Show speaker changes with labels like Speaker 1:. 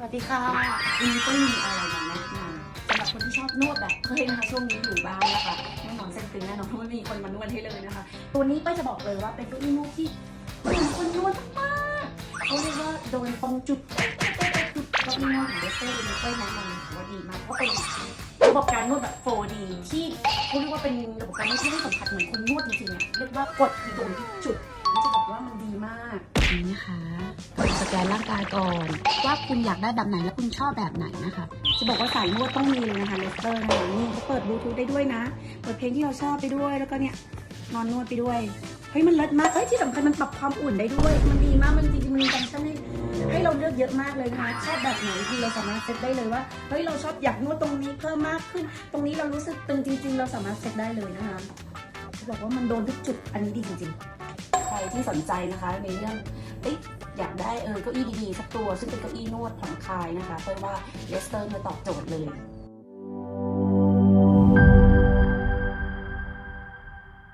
Speaker 1: สวัสดีค่ะวันนี้ก็มีอะไรมาแนะนำสำหรับคนที่ชอบนวดแบบเฮ้ยนะคะช่วงนี้อยู่บ้านนะคะแน่นอนเส้นตึงแน่นอนเพราะไม่มีคนมานวดให้เลยนะคะ ตัวนี้ป้าจะบอกเลยว่าเป็นเก้าอี้นวดที่เหมือนคนนวดมากเขาเรียกว่าโดนตรงจุดจุดก้าอี้นวดของเดสเตอร์เดสเตอร์แนะนำว่าดีมากเพราะเป็นระบบการนวดแบบ 4D ที่เขาเรียกว่าเป็นระบบการนวดที่ไม่สัมผัสเหมือนคนนวดจริงๆอะเรียกว่ากดคือโดนที่จุดนี่จะบอกว่ามันดีมาก
Speaker 2: นี่นะคะ สแกนร่างกายก่อน ว่าคุณอยากได้แบบไหนและคุณชอบแบบไหนนะคะ
Speaker 1: จะบอกว่าสายนวดต้องมีเลยนะคะเลสเตอร์นะคะนี่เขาเปิดบลูทูธได้ด้วยนะ เปิดเพลงที่เราชอบไปด้วย แล้วก็เนี่ยนอนนวดไปด้วยเฮ้ยมันเลิศมากเอ้ยที่สำคัญมันปรับความอุ่นได้ด้วย มันดีมากมันจริงๆมันมีฟังก์ชันให้ให้เราเลือกเยอะมากเลยนะคะชอบแบบไหนคือเราสามารถเซตได้เลยว่าเฮ้ยเราชอบอยากนวดตรงนี้เพิ่มมากขึ้น ตรงนี้เรารู้สึกตึงจริง ๆ เราสามารถเซตได้เลยนะคะจะบอกว่ามันโดนทุกจุดอันนี้ดีจริงๆ ใครที่สนใจนะคะในเรื่องเอ๊ะ อยากได้เออเก้าอี้ดีๆสักตัว ซึ่งเป็นเก้าอี้นวดผ่อนคลายนะคะเพราะว่าเลสเตอร์มาตอบโจทย์เลย